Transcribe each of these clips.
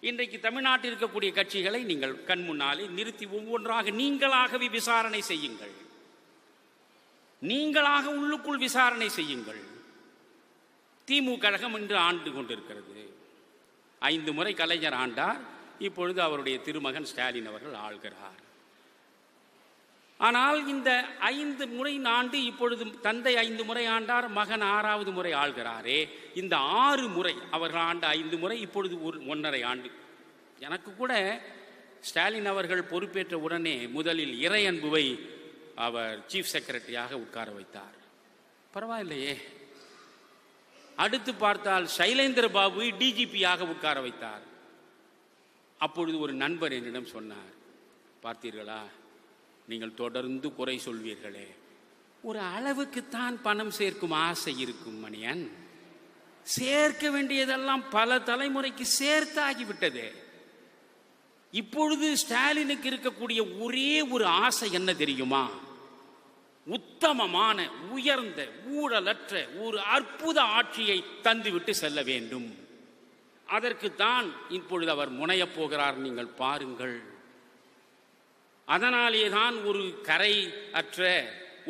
இன்றைக்கு தமிழ்நாட்டில் இருக்கக்கூடிய கட்சிகளை நீங்கள் கண் முன்னாலே நிறுத்தி ஒவ்வொன்றாக நீங்களாகவே விசாரணை செய்யுங்கள். நீங்களாக உள்ளுக்குள் விசாரணை செய்யுங்கள். திமுக கழகம் இன்று ஆண்டு கொண்டிருக்கிறது. ஐந்து முறை கலைஞர் ஆண்டார். இப்பொழுது அவருடைய திருமகன் ஸ்டாலின் அவர்கள் ஆள்கிறார். ஆனால் இந்த ஐந்து முறை ஆண்டு இப்பொழுது தந்தை ஐந்து முறை ஆண்டார் மகன் ஆறாவது முறை ஆள்கிறாரே. இந்த ஆறு முறை அவர்கள் ஆண்ட ஐந்து முறை இப்பொழுது ஒரு ஒன்றரை ஆண்டு. எனக்கு கூட ஸ்டாலின் அவர்கள் பொறுப்பேற்ற உடனே முதலில் இறையன்புவை அவர் சீஃப் செக்ரட்டரியாக உட்கார வைத்தார். பரவாயில்லையே. அடுத்து பார்த்தால் சைலேந்திர பாபு டிஜிபியாக உட்கார வைத்தார். அப்பொழுது ஒரு நண்பர் என்னிடம் சொன்னார் பார்த்தீர்களா? நீங்கள் தொடர்ந்து குறை சொல்வீர்களே. ஒரு அளவுக்குத்தான் பணம் சேர்க்கும் ஆசை இருக்கும் மணியன். சேர்க்க வேண்டியதெல்லாம் பல தலைமுறைக்கு சேர்த்தாகிவிட்டது. இப்பொழுது ஸ்டாலினுக்கு இருக்கக்கூடிய ஒரே ஒரு ஆசை என்ன தெரியுமா? உத்தமமான உயர்ந்த ஊழலற்ற ஒரு அற்புத ஆட்சியை தந்துவிட்டு செல்ல வேண்டும். அதற்குத்தான் இப்பொழுது அவர் முனையப் போகிறார் நீங்கள் பாருங்கள். அதனாலே தான் ஒரு கரை அற்ற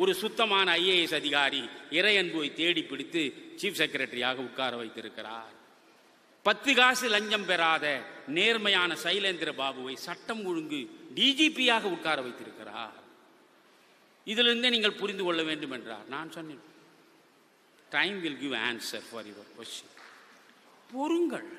ஒரு சுத்தமான ஐஏஎஸ் அதிகாரி இறையன்புவை தேடி பிடித்து சீஃப் செக்ரட்டரியாக உட்கார வைத்திருக்கிறார். பத்து காசு லஞ்சம் பெறாத நேர்மையான சைலேந்திர பாபுவை சட்டம் ஒழுங்கு டிஜிபியாக உட்கார வைத்திருக்கிறார். இதிலிருந்தே நீங்கள் புரிந்து கொள்ள வேண்டும் என்றார். நான் சொன்னேன் time will give answer for your question பொறுங்கள்.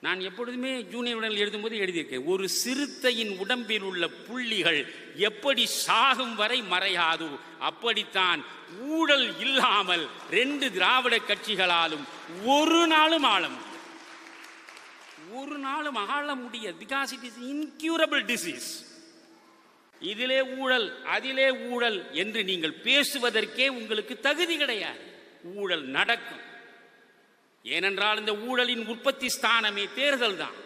நான் எப்பொழுதுமே ஜூனியர் உடல் எழுதும்போது எழுதியிருக்கேன் ஒரு சிறுத்தையின் உடம்பில் உள்ள புள்ளிகள் எப்படி சாகும் வரை மறையாதோ? அப்படித்தான் ஊழல் இல்லாமல் ரெண்டு திராவிட கட்சிகளாலும் ஒரு நாளும் ஆழம் ஒரு நாளும் ஆள முடியாது because it is incurable disease இதிலே ஊழல் அதிலே ஊழல் என்று நீங்கள் பேசுவதற்கே உங்களுக்கு தகுதி கிடையாது. ஊழல் நடக்கும். ஏனென்றால் இந்த ஊழலின் உற்பத்தி ஸ்தானமே தேர்தல் தான்.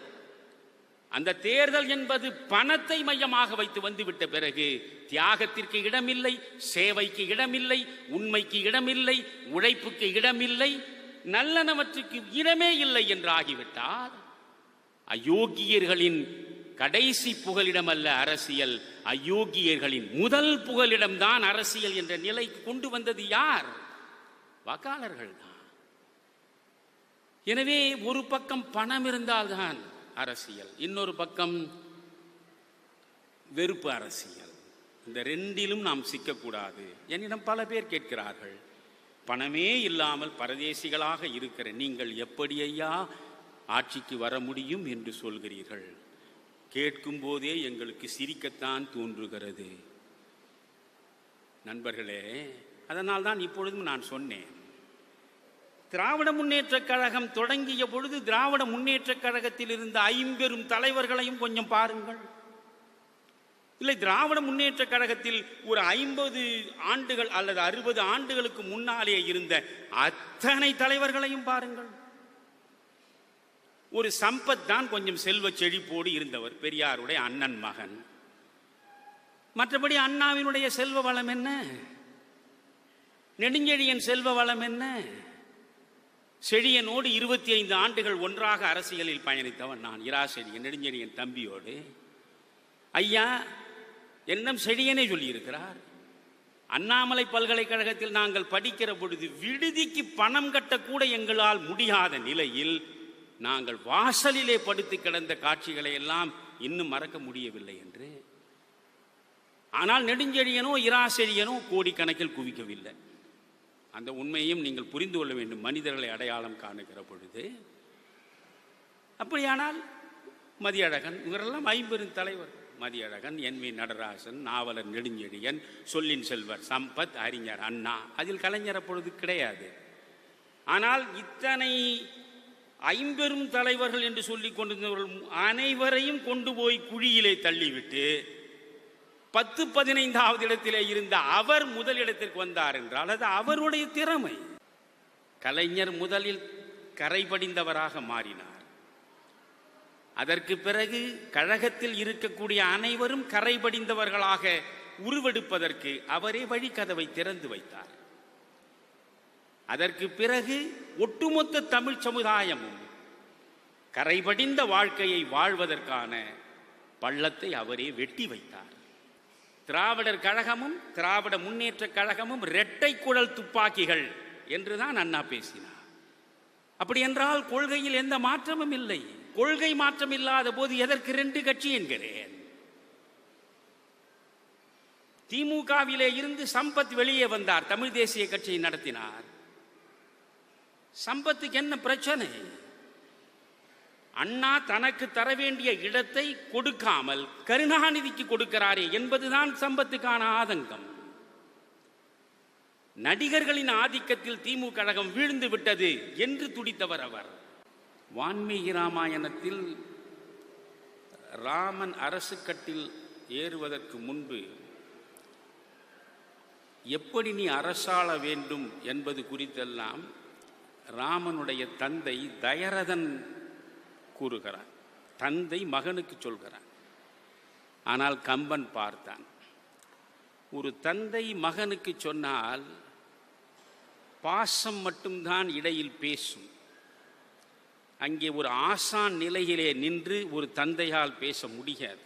அந்த தேர்தல் என்பது பணத்தை மையமாக வைத்து வந்துவிட்ட பிறகு தியாகத்திற்கு இடமில்லை சேவைக்கு இடமில்லை உண்மைக்கு இடமில்லை உழைப்புக்கு இடமில்லை நல்லனவற்றுக்கு இடமே இல்லை என்று ஆகிவிட்டால் அயோக்கியர்களின் கடைசி புகலிடம் அல்ல அரசியல் அயோக்கியர்களின் முதல் புகலிடம்தான் அரசியல் என்ற நிலைக்கு கொண்டு வந்தது யார்? வாக்காளர்கள் தான் எனவே ஒரு பக்கம் பணம் இருந்தால்தான் அரசியல் இன்னொரு பக்கம் வெறுப்பு அரசியல். இந்த ரெண்டிலும் நாம் சிக்கக்கூடாது. என்னிடம் பல பேர் கேட்கிறார்கள் பணமே இல்லாமல் பரதேசிகளாக இருக்கிற நீங்கள் எப்படி ஐயா ஆட்சிக்கு வர முடியும்? என்று சொல்கிறீர்கள். கேட்கும் போதே எங்களுக்கு சிரிக்கத்தான் தோன்றுகிறது. நண்பர்களே அதனால் தான் இப்பொழுதும் நான் சொன்னேன் திராவிட முன்னேற்றக் கழகம் தொடங்கிய பொழுது திராவிட முன்னேற்றக் கழகத்தில் இருந்த ஐம்பெரும் தலைவர்களையும் கொஞ்சம் பாருங்கள். இல்லை திராவிட முன்னேற்றக் கழகத்தில் ஒரு ஐம்பது ஆண்டுகள் அல்லது அறுபது ஆண்டுகளுக்கு முன்னாலே இருந்த அத்தனை தலைவர்களையும் பாருங்கள். ஒரு சம்பத் தான் கொஞ்சம் செல்வ செழிப்போடு இருந்தவர் பெரியாருடைய அண்ணன் மகன். மற்றபடி அண்ணாவினுடைய செல்வ வளம் என்ன? நெடுஞ்செழியன் செல்வ வளம் என்ன? செழியனோடு இருபத்தி ஐந்து ஆண்டுகள் ஒன்றாக அரசியலில் பயணித்தவன் நான். இரா செழியன் நெடுஞ்செழியன் தம்பியோடு. ஐயா என்னும் செழியனே சொல்லியிருக்கிறார் அண்ணாமலை பல்கலைக்கழகத்தில் நாங்கள் படிக்கிற பொழுது விடுதிக்கு பணம் கட்டக்கூட எங்களால் முடியாத நிலையில் நாங்கள் வாசலிலே படுத்து கிடந்த காட்சிகளை எல்லாம் இன்னும் மறக்க முடியவில்லை என்று. ஆனால் நெடுஞ்செழியனோ இராசெழியனோ கோடிக்கணக்கில் குவிக்கவில்லை. அந்த உண்மையையும் நீங்கள் புரிந்து கொள்ள வேண்டும். மனிதர்களை அடையாளம் காணுகிற பொழுது. அப்படியானால் மதியழகன் இவரெல்லாம் ஐம்பெரும் தலைவர். மதியழகன் என் வி நடராசன் நாவலர் நெடுஞ்செழியன் சொல்லின் செல்வர் சம்பத் அறிஞர் அண்ணா. அதில் கலைஞர் அப்பொழுது கிடையாது. ஆனால் இத்தனை ஐம்பெரும் தலைவர்கள் என்று சொல்லிக் கொண்டிருந்தவர்கள் அனைவரையும் கொண்டு போய் குழியிலே தள்ளிவிட்டு பத்து பதினைந்தாவது இடத்திலே இருந்த அவர் முதலிடத்திற்கு வந்தார் என்றால் அது அவருடைய திறமை. கலைஞர் முதலில் கரைபடிந்தவராக மாறினார். அதற்கு பிறகு கழகத்தில் இருக்கக்கூடிய அனைவரும் கரைபடிந்தவர்களாக உருவெடுப்பதற்கு அவரே வழிக்கதவை திறந்து வைத்தார். அதற்கு பிறகு ஒட்டுமொத்த தமிழ் சமுதாயமும் கரைபடிந்த வாழ்க்கையை வாழ்வதற்கான பள்ளத்தை அவரே வெட்டி வைத்தார். திராவிடர் கழகமும் திராவிட முன்னேற்ற கழகமும் இரட்டை குழல் துப்பாக்கிகள் என்று தான் அண்ணா பேசினார். அப்படி என்றால் கொள்கையில் எந்த மாற்றமும் இல்லை. கொள்கை மாற்றம் இல்லாத போது எதற்கு ரெண்டு கட்சி என்கிறேன். திமுகவிலே இருந்து சம்பத் வெளியே வந்தார் தமிழ் தேசிய கட்சியை நடத்தினார். சம்பத்துக்கு என்ன பிரச்சனை? அண்ணா தனக்கு தர வேண்டிய இடத்தை கொடுக்காமல் கருணாநிதிக்கு கொடுக்கிறாரே என்பதுதான் சம்பத்துக்கான ஆதங்கம். நடிகர்களின் ஆதிக்கத்தில் திமுக கழகம் வீழ்ந்து விட்டது என்று துடித்தவர் அவர். வான்மீகி ராமாயணத்தில் ராமன் அரசு கட்டில் ஏறுவதற்கு முன்பு எப்படி நீ அரசாள வேண்டும் என்பது குறித்தெல்லாம் ராமனுடைய தந்தை தயரதன் கூறுகிறான். தந்தை மகனுக்கு சொல்கிறான். ஆனால் கம்பன் பார்த்தான். ஒரு தந்தை மகனுக்கு சொன்னால் பாசம் மட்டும்தான் இடையில் பேசும். அங்கே ஒரு ஆசான் நிலையிலே நின்று ஒரு தந்தையால் பேச முடியாது.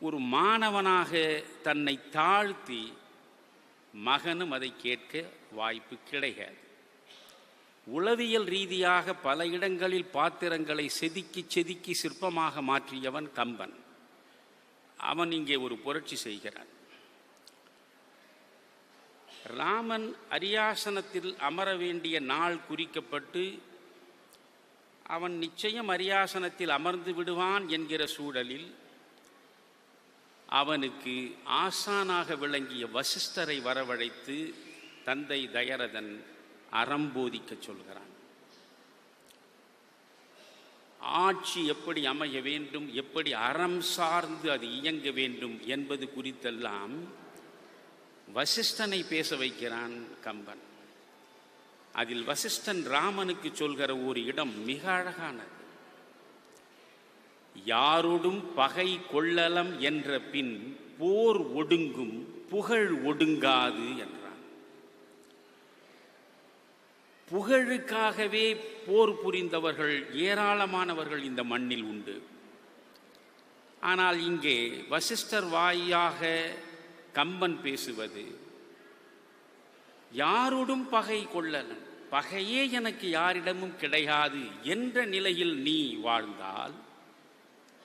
ஒரு மாணவனாக தன்னை தாழ்த்தி மகனும் அதை கேட்க வாய்ப்பு கிடையாது. உளவியல் ரீதியாக பல இடங்களில் பாத்திரங்களை செதுக்கி செதுக்கி சிற்பமாக மாற்றியவன் கம்பன். அவன் இங்கே ஒரு புரட்சி செய்கிறான். ராமன் அரியாசனத்தில் அமர வேண்டிய நாள் குறிக்கப்பட்டு அவன் நிச்சயம் அரியாசனத்தில் அமர்ந்து விடுவான் என்கிற சூழலில் அவனுக்கு ஆசானாக விளங்கிய வசிஷ்டரை வரவழைத்து தந்தை தயரதன் அறம் போதிக்க சொல்கிறான். ஆட்சி எப்படி அமைய வேண்டும் எப்படி அறம் சார்ந்து அது இயங்க வேண்டும் என்பது குறித்தெல்லாம் வசிஷ்டனை பேச வைக்கிறான் கம்பன். அதில் வசிஷ்டன் ராமனுக்கு சொல்கிற ஒரு இடம் மிக அழகானது. யாரோடும் பகை கொள்ளலம் என்ற பின் போர் ஒடுங்கும் புகழ் ஒடுங்காது என்ற புகழுக்காகவே போர் புரிந்தவர்கள் ஏராளமானவர்கள் இந்த மண்ணில் உண்டு. ஆனால் இங்கே வசிஷ்டர் வாயாக கம்பன் பேசுவது யாரோடும் பகை கொள்ளலன் பகையே எனக்கு யாரிடமும் கிடையாது என்ற நிலையில் நீ வாழ்ந்தால்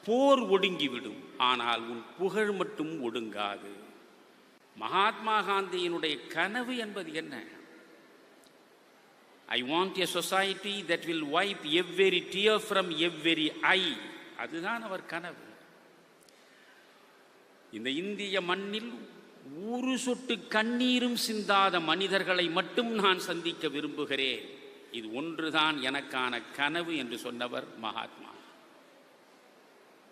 போர் ஒடுங்கிவிடும் ஆனால் உன் புகழ் மட்டும் ஒடுங்காது. மகாத்மா காந்தியினுடைய கனவு என்பது என்ன? I want a society that will wipe every tear from every eye அதுதான் அவர் கனவு. இந்த இந்திய மண்ணில் ஒரு சொட்டு கண்ணீரும் சிந்தாத மனிதர்களை மட்டும் நான் சந்திக்க விரும்புகிறேன். இது ஒன்றுதான் எனக்கான கனவு என்று சொன்னவர் மகாத்மா.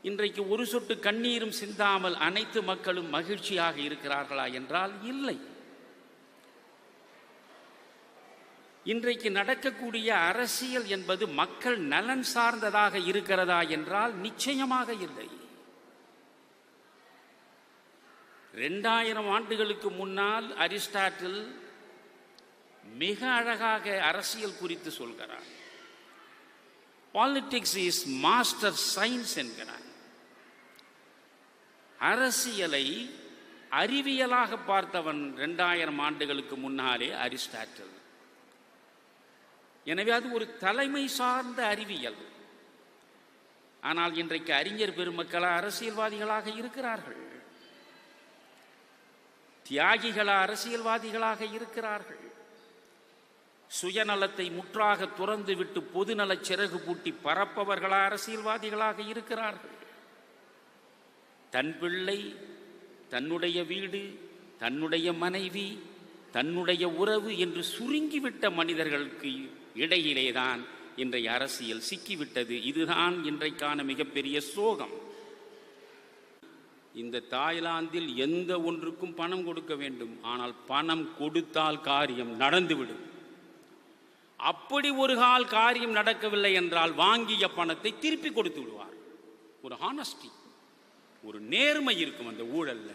இன்றைக்கு ஒரு சொட்டு கண்ணீரும் சிந்தாமல் அனைத்து மக்களும் மகிழ்ச்சியாக இருக்கிறார்களா என்றால் இல்லை. இன்றைக்கு நடக்கக்கூடிய அரசியல் என்பது மக்கள் நலன் சார்ந்ததாக இருக்கிறதா என்றால் நிச்சயமாக இல்லை. ரெண்டாயிரம் ஆண்டுகளுக்கு முன்னால் அரிஸ்டாட்டில் மிக அழகாக அரசியல் குறித்து சொல்கிறார். பாலிடிக்ஸ் இஸ் மாஸ்டர் சயின்ஸ் என்கிறார். அரசியலை அறிவியலாக பார்த்தவன் ரெண்டாயிரம் ஆண்டுகளுக்கு முன்னாலே அரிஸ்டாட்டில். எனவே அது ஒரு தலைமை சார்ந்த அறிவியல். ஆனால் இன்றைக்கு அறிஞர் பெருமக்களா அரசியல்வாதிகளாக இருக்கிறார்கள். தியாகிகளா அரசியல்வாதிகளாக இருக்கிறார்கள். சுயநலத்தை முற்றாக துறந்து விட்டு பொதுநலச் சிறகு பூட்டி பறப்பவர்களா அரசியல்வாதிகளாக இருக்கிறார்கள். தன் பிள்ளை தன்னுடைய வீடு தன்னுடைய மனைவி தன்னுடைய உறவு என்று சுருங்கிவிட்ட மனிதர்களுக்கு இடையிலேதான் இன்றைய அரசியல் சிக்கிவிட்டது. இதுதான் இன்றைக்கான மிகப்பெரிய சோகம். இந்த தாய்லாந்தில் எந்த ஒன்றுக்கும் பணம் கொடுக்க வேண்டும். ஆனால் பணம் கொடுத்தால் காரியம் நடந்துவிடும். அப்படி ஒரு கால் காரியம் நடக்கவில்லை என்றால் வாங்கிய பணத்தை திருப்பி கொடுத்து விடுவார். ஒரு ஹானஸ்டி ஒரு நேர்மை இருக்கும் அந்த ஊழல்ல.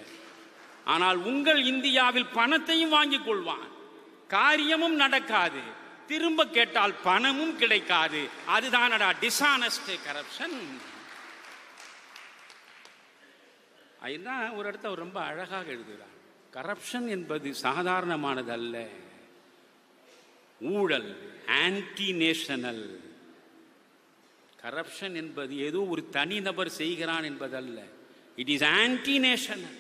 ஆனால் உங்கள் இந்தியாவில் பணத்தையும் வாங்கிக் கொள்வான். காரியமும் நடக்காது. திரும்ப கேட்டால் பணமும் கிடைக்காது. அதுதானடா டிஸானஸ்ட் கரப்ஷன் அதுதான் ஒரு இடத்த அவர் ரொம்ப அழகாக எழுதுகிறார் கரப்ஷன் என்பது சாதாரணமானது அல்ல ஊழல் ஆன்டி நேஷனல் கரப்ஷன் என்பது ஏதோ ஒரு தனிநபர் செய்கிறான் என்பதல்ல. இட் இஸ் ஆன்டி நேஷனல்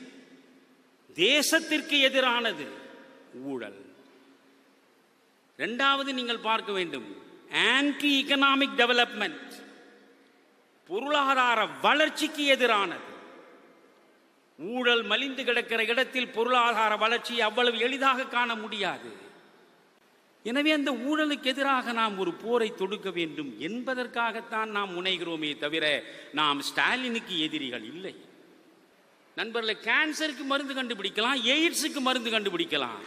தேசத்திற்கு எதிரானது ஊழல். இரண்டாவது நீங்கள் பார்க்க வேண்டும். ஆன்டி எகனாமிக் டெவலப்மெண்ட் பொருளாதார வளர்ச்சிக்கு எதிரானது. ஊழல் மலிந்து கிடக்கிற இடத்தில் பொருளாதார வளர்ச்சி அவ்வளவு எளிதாக காண முடியாது. எனவே அந்த ஊழலுக்கு எதிராக நாம் ஒரு போரை தொடுக்க வேண்டும் என்பதற்காகத்தான் நாம் முனைகிறோமே தவிர நாம் ஸ்டாலினுக்கு எதிரிகள் இல்லை. நண்பர்களை கேன்சருக்கு மருந்து கண்டுபிடிக்கலாம் எய்ட்ஸுக்கு மருந்து கண்டுபிடிக்கலாம்.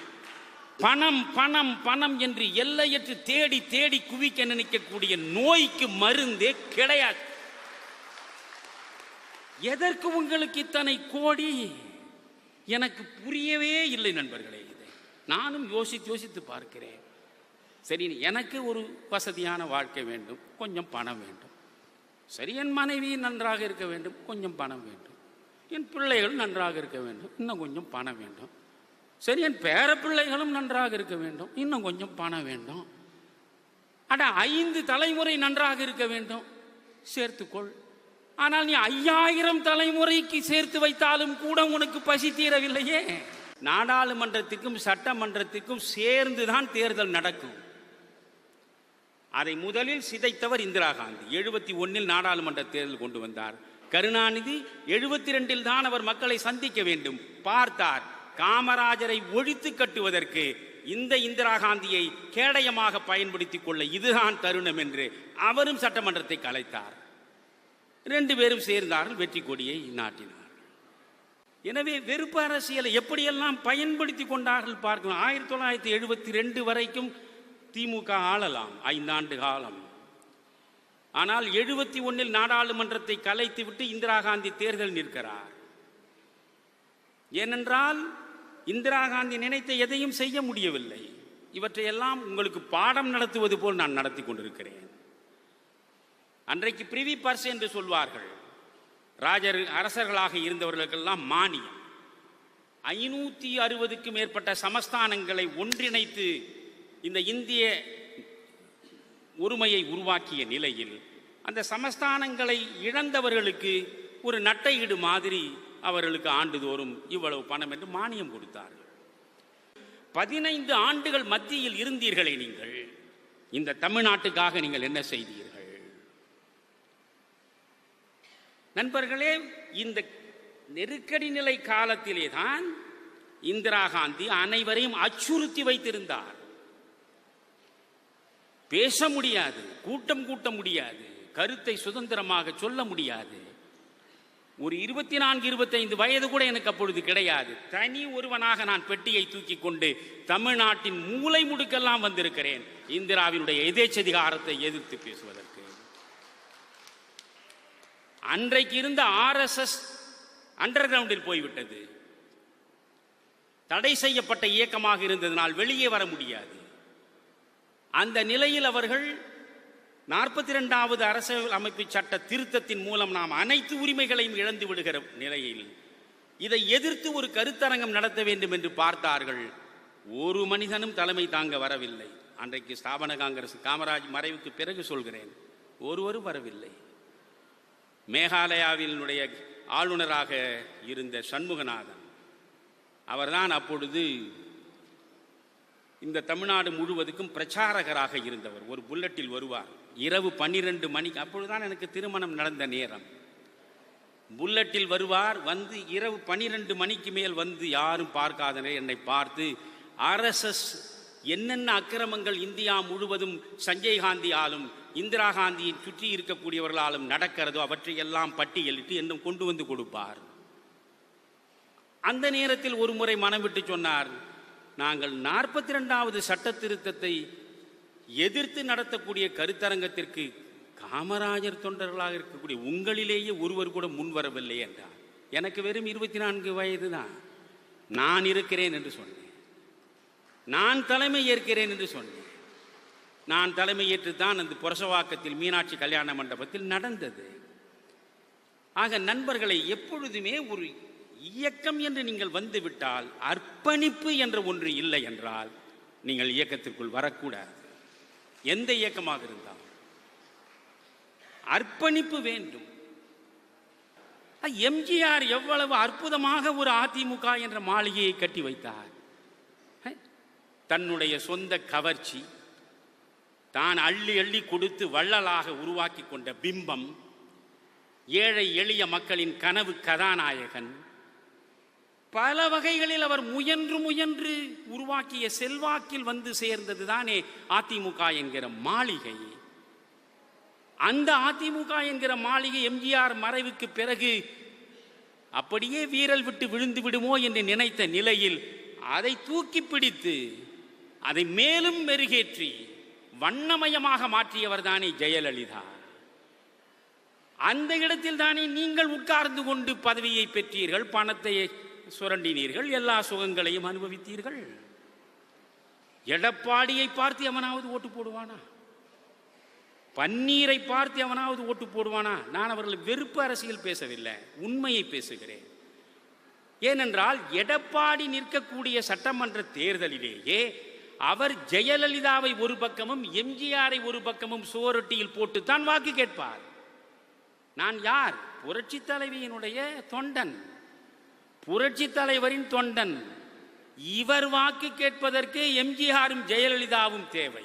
பணம் பணம் பணம் என்று எல்லையற்று தேடி தேடி குவிக்க நினைக்கக்கூடிய நோய்க்கு மருந்தே கிடையாது. எதற்கு உங்களுக்கு இத்தனை கோடி? எனக்கு புரியவே இல்லை நண்பர்களே. இது நானும் யோசித்து யோசித்து பார்க்கிறேன். சரி எனக்கு ஒரு வசதியான வாழ்க்கை வேண்டும் கொஞ்சம் பணம் வேண்டும். சரி என் மனைவி நன்றாக இருக்க வேண்டும் கொஞ்சம் பணம் வேண்டும். என் பிள்ளைகள் நன்றாக இருக்க வேண்டும் இன்னும் கொஞ்சம் பணம் வேண்டும். சரி என் பேரப்பிள்ளைகளும் நன்றாக இருக்க வேண்டும். இன்னும் கொஞ்சம் பணம் வேண்டும். அட ஐந்து தலைமுறை நன்றாக இருக்க வேண்டும். சேர்த்துக்கொள். ஆனால் நீ ஐயாயிரம் தலைமுறைக்கு சேர்த்து வைத்தாலும் கூட உனக்கு பசி தீரவில்லையே. நாடாளுமன்றத்துக்கும் சட்டமன்றத்துக்கும் சேர்ந்துதான் தேர்தல் நடக்கும். அதை முதலில் சிதைத்தவர் இந்திரா காந்தி. எழுபத்தி ஒன்னில் நாடாளுமன்ற தேர்தல் கொண்டு வந்தார். கருணாநிதி எழுபத்தி ரெண்டில் தான் அவர் மக்களை சந்திக்க வேண்டும். பார்த்தார். காமராஜரை ஒழித்து கட்டுவதற்கு இந்த இந்திரா காந்தியை கேடயமாக பயன்படுத்திக் கொள்ள இதுதான் தருணம் என்று அவரும் சட்டமன்றத்தை கலைத்தார். ரெண்டு பேரும் சேர்ந்தார்கள் வெற்றி கொடியை நாட்டினார் எனவே வெறுப்பு அரசியலை எப்படியெல்லாம் பயன்படுத்தி கொண்டார்கள் பார்க்கலாம் ஆயிரத்தி தொள்ளாயிரத்தி எழுபத்தி ரெண்டு வரைக்கும் திமுக ஆளலாம் ஐந்தாண்டு காலம். ஆனால் எழுபத்தி ஒன்னில் நாடாளுமன்றத்தை கலைத்துவிட்டு இந்திரா காந்தி தேர்தல் நிற்கிறார். ஏனென்றால் இந்திரா காந்தி நினைத்த எதையும் செய்ய முடியவில்லை. இவற்றையெல்லாம் உங்களுக்கு பாடம் நடத்துவது போல் நான் நடத்தி கொண்டிருக்கிறேன். அன்றைக்கு பிரிவி பர்ஸ் என்று சொல்வார்கள். ராஜர் அரசர்களாக இருந்தவர்களுக்கெல்லாம் மானியம். ஐநூற்றி அறுபதுக்கு மேற்பட்ட சமஸ்தானங்களை ஒன்றிணைத்து இந்த இந்திய ஒருமையை உருவாக்கிய நிலையில் அந்த சமஸ்தானங்களை இழந்தவர்களுக்கு ஒரு நட்டையீடு மாதிரி அவர்களுக்கு ஆண்டுதோறும் இவ்வளவு பணம் என்று மானியம் கொடுத்தார்கள். பதினைந்து ஆண்டுகள் மத்தியில் இருந்தீர்களே நீங்கள். இந்த தமிழ்நாட்டுக்காக நீங்கள் என்ன செய்தீர்கள்? நண்பர்களே இந்த நெருக்கடி நிலை காலத்திலே தான் இந்திரா காந்தி அனைவரையும் அச்சுறுத்தி வைத்திருந்தார். பேச முடியாது கூட்டம் கூட்ட முடியாது கருத்தை சுதந்திரமாக சொல்ல முடியாது. ஒரு இருபத்தி நான்கு இருபத்தைந்து வயது கூட எனக்கு அப்பொழுது கிடையாது. தனி ஒருவனாக நான் பெட்டியை தூக்கி கொண்டு தமிழ்நாட்டின் மூளை முடுக்கெல்லாம் வந்திருக்கிறேன். இந்திராவினுடைய எதேச்சதிகாரத்தை எதிர்த்து பேசுவதற்கு. அன்றைக்கு இருந்த ஆர்எஸ்எஸ் அண்டர் கிரவுண்டில் போய்விட்டது. தடை செய்யப்பட்ட இயக்கமாக இருந்ததனால் வெளியே வர முடியாது. அந்த நிலையில் அவர்கள் நாற்பத்தி ரெண்டாவது அரசியல் அமைப்பு சட்ட திருத்தத்தின் மூலம் நாம் அனைத்து உரிமைகளையும் இழந்து விடுகிற நிலையில் இதை எதிர்த்து ஒரு கருத்தரங்கம் நடத்த வேண்டும் என்று பார்த்தார்கள். ஒரு மனிதனும் தலைமை தாங்க வரவில்லை. அன்றைக்கு ஸ்தாபன காங்கிரஸ் காமராஜ் மறைவுக்கு பிறகு சொல்கிறேன் ஒருவரும் வரவில்லை. மேகாலயாவினுடைய ஆளுநராக இருந்த சண்முகநாதன் அவர்தான் அப்பொழுது இந்த தமிழ்நாடு முழுவதுக்கும் பிரச்சாரகராக இருந்தவர். ஒரு புல்லட்டில் வருவார். இரவு பன்னிரெண்டு மணிக்கு அப்பொழுதுதான் எனக்கு திருமணம் நடந்த நேரம். புல்லட்டில் வருவார் வந்து இரவு பன்னிரெண்டு மணிக்கு மேல் வந்து யாரும் பார்க்காதனே என்னை பார்த்து ஆர்எஸ்எஸ் என்னென்ன அக்கிரமங்கள் இந்தியா முழுவதும் சஞ்சய் காந்தியாலும் இந்திரா காந்தியின் சுற்றி இருக்கக்கூடியவர்களாலும் நடக்கிறதோ அவற்றையெல்லாம் பட்டியலிட்டு என்னும் கொண்டு வந்து கொடுப்பார். அந்த நேரத்தில் ஒரு முறை மனம் விட்டு சொன்னார் நாங்கள் நாற்பத்தி ரெண்டாவது சட்ட திருத்தத்தை எதிர்த்து நடத்தக்கூடிய கருத்தரங்கத்திற்கு காமராஜர் தொண்டர்களாக இருக்கக்கூடிய உங்களிலேயே ஒருவர் கூட முன்வரவில்லை என்றார். எனக்கு வெறும் இருபத்தி நான்கு வயது தான் நான் இருக்கிறேன் என்று சொன்னேன். நான் தலைமை ஏற்கிறேன் என்று சொன்னேன். நான் தலைமையேற்று தான் அந்த புரசவாக்கத்தில் மீனாட்சி கல்யாண மண்டபத்தில் நடந்தது. ஆக நண்பர்களை எப்பொழுதுமே ஒரு இயக்கம் என்று நீங்கள் வந்துவிட்டால் அர்ப்பணிப்பு என்ற ஒன்று இல்லை என்றால் நீங்கள் இயக்கத்திற்குள் வரக்கூடாது. எந்த இயக்கமாக இருந்தால் அர்ப்பணிப்பு வேண்டும். எம்ஜிஆர் எவ்வளவு அற்புதமாக ஒரு அதிமுக என்ற மாளிகையை கட்டி வைத்தார். தன்னுடைய சொந்த கவர்ச்சி தான் அள்ளி அள்ளி கொடுத்து வள்ளலாக உருவாக்கி கொண்ட பிம்பம் ஏழை எளிய மக்களின் கனவு கதாநாயகன் பல வகைகளில் அவர் முயன்று முயன்று உருவாக்கிய செல்வாக்கில் வந்து சேர்ந்தது தானே அதிமுக என்கிற மாளிகை. அந்த அதிமுக என்கிற மாளிகை எம்ஜிஆர் மறைவுக்கு பிறகு அப்படியே வீரல் விட்டு விழுந்து விடுமோ என்று நினைத்த நிலையில் அதை தூக்கி பிடித்து அதை மேலும் மெருகேற்றி வண்ணமயமாக மாற்றியவர் தானே ஜெயலலிதா. அந்த இடத்தில் தானே நீங்கள் உட்கார்ந்து கொண்டு பதவியை பெற்றீர்கள் பணத்தை சுரண்டினீர்கள் எல்லா சுகங்களையும் அனுபவித்தீர்கள். எடப்பாடியை பார்த்து எவனாவது ஓட்டு போடுவானா? பன்னீரை பார்த்து எவனாவது ஓட்டு போடுவானா? நான் அவர்கள் வெறுப்பு அரசியல் பேசவில்லை உண்மையை பேசுகிறேன். ஏனென்றால் எடப்பாடி நிற்கக்கூடிய சட்டமன்ற தேர்தலிலேயே அவர் ஜெயலலிதாவை ஒரு பக்கமும் எம்ஜிஆரை ஒரு பக்கமும் சுவரொட்டியில் போட்டுத்தான் வாக்கு கேட்பார். நான் யார்? புரட்சி தலைவியினுடைய தொண்டன். புரட்சி தலைவரின் தொண்டன். இவர் வாக்கு கேட்பதற்கு எம்ஜிஆரும் ஜெயலலிதாவும் தேவை.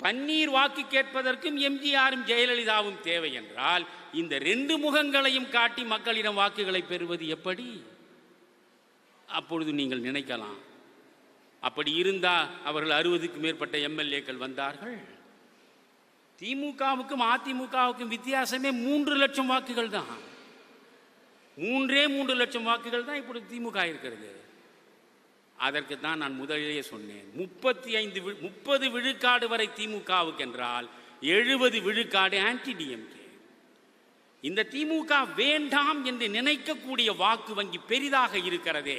பன்னீர் வாக்கு கேட்பதற்கும் எம்ஜிஆரும் ஜெயலலிதாவும் தேவை என்றால் இந்த ரெண்டு முகங்களையும் காட்டி மக்களிடம் வாக்குகளை பெறுவது எப்படி? அப்பொழுது நீங்கள் நினைக்கலாம். அப்படி இருந்தால் அவர்கள் அறுபதுக்கு மேற்பட்ட எம்எல்ஏக்கள் வந்தார்கள். திமுகவுக்கும் அதிமுகவுக்கும் வித்தியாசமே மூன்று லட்சம் வாக்குகள் தான். மூன்றே மூன்று லட்சம் வாக்குகள் தான் இப்படி திமுக இருக்கிறது. அதற்கு தான் நான் முதலிலேயே சொன்னேன். முப்பத்தி ஐந்து முப்பது விழுக்காடு வரை திமுகவுக்கு என்றால் எழுபது விழுக்காடு ஆன்டி டிஎம்கே இந்த திமுக வேண்டாம் என்று நினைக்கக்கூடிய வாக்கு வங்கி பெரிதாக இருக்கிறதே